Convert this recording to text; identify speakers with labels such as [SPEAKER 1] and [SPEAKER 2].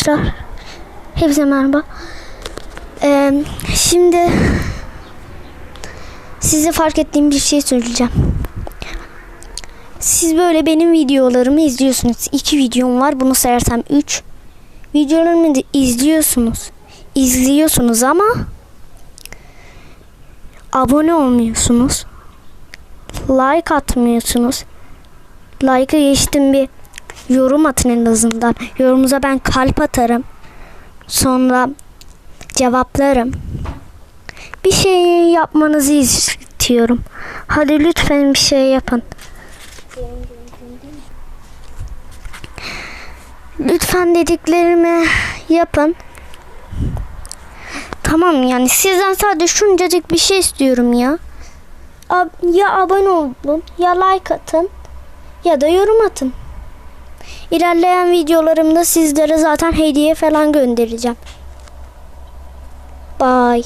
[SPEAKER 1] Arkadaşlar hepsi merhaba. Ee, şimdi size fark ettiğim bir şey söyleyeceğim. Siz böyle benim videolarımı izliyorsunuz. İki videom var. Bunu sayarsam üç. Videolarımı da izliyorsunuz. İzliyorsunuz ama abone olmuyorsunuz. Like atmıyorsunuz. Like'ı geçtim bir yorum atın en azından. Yorumunuza ben kalp atarım. Sonra cevaplarım. Bir şey yapmanızı istiyorum. Hadi lütfen bir şey yapın. Lütfen dediklerimi yapın. Tamam yani sizden sadece şuncacık bir şey istiyorum ya. Ya abone olun ya like atın ya da yorum atın. İlerleyen videolarımda sizlere zaten hediye falan göndereceğim. Bye.